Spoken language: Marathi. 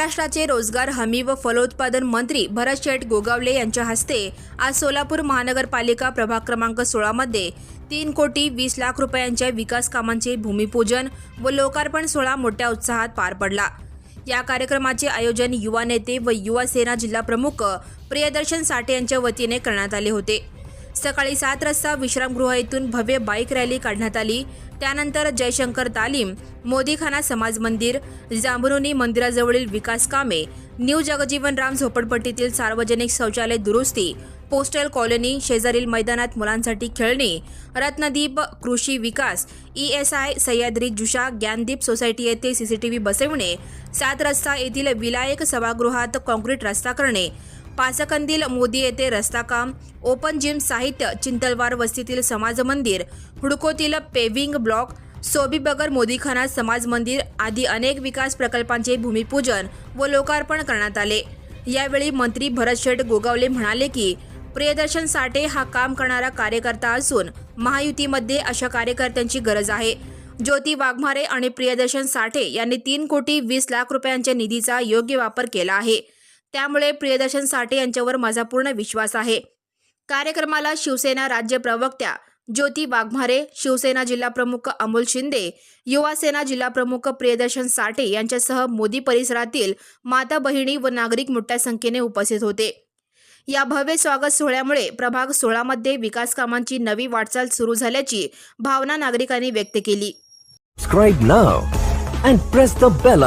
महाराष्ट्राचे रोजगार हमी व फलोत्पादन मंत्री भरत शेठ गोगावले यांच्या हस्ते आज सोलापूर महानगरपालिका प्रभाग क्रमांक सोळामध्ये तीन कोटी वीस लाख रुपयांच्या विकास कामांचे भूमिपूजन व लोकार्पण सोहळा मोठ्या उत्साहात पार पडला. या कार्यक्रमाचे आयोजन युवा नेते व युवा सेना जिल्हा प्रमुख प्रियदर्शन साठे यांच्या वतीने करण्यात आले होते. सकाळी सात रस्ता विश्रामगृह येथून भव्य बाईक रॅली काढण्यात आली. त्यानंतर जयशंकर तालीम मोदीखाना समाज मंदिर जांभरुनी मंदिराजवळील विकास कामे न्यू जगजीवन राम झोपडपट्टीतील सार्वजनिक शौचालय दुरुस्ती पोस्टल कॉलनी शेजारील मैदानात मुलांसाठी खेळणी रत्नदीप कृषी विकास ई एस आय सह्याद्री जुषा ज्ञानदीप सोसायटी येथे सीसीटीव्ही बसविणे सात रस्ता येथील विलायक सभागृहात कॉन्क्रीट रस्ता करणे पासकंदील मोदी येथे रस्ता काम ओपन जिम साहित्य चिंतलवार वस्तीतील समाज मंदिर हुडकोतील पेव्हिंग ब्लॉक सोबीबगर मोदीखाना समाज मंदिर आदी अनेक विकास प्रकल्पांचे भूमिपूजन व लोकार्पण करण्यात आले. यावेळी मंत्री भरत शेठ गोगावले म्हणाले की प्रियदर्शन साठे हा काम करणारा कार्यकर्ता असून महायुतीमध्ये अशा कार्यकर्त्यांची गरज आहे. ज्योती वाघमारे आणि प्रियदर्शन साठे यांनी तीन कोटी वीस लाख रुपयांच्या निधीचा योग्य वापर केला आहे. त्यामुळे प्रियदर्शन साठे यांच्यावर माझा पूर्ण विश्वास आहे. कार्यक्रमाला शिवसेना राज्य प्रवक्त्या ज्योती वाघमारे शिवसेना जिल्हाप्रमुख अमोल शिंदे युवासेना जिल्हाप्रमुख प्रियदर्शन साठे यांच्यासह मोदी परिसरातील माता बहिणी व नागरिक मोठ्या संख्येने उपस्थित होते. या भव्य स्वागत सोहळ्यामुळे प्रभाग सोळामध्ये विकास कामांची नवी वाटचाल सुरू झाल्याची भावना नागरिकांनी व्यक्त केली. Subscribe now and press the bell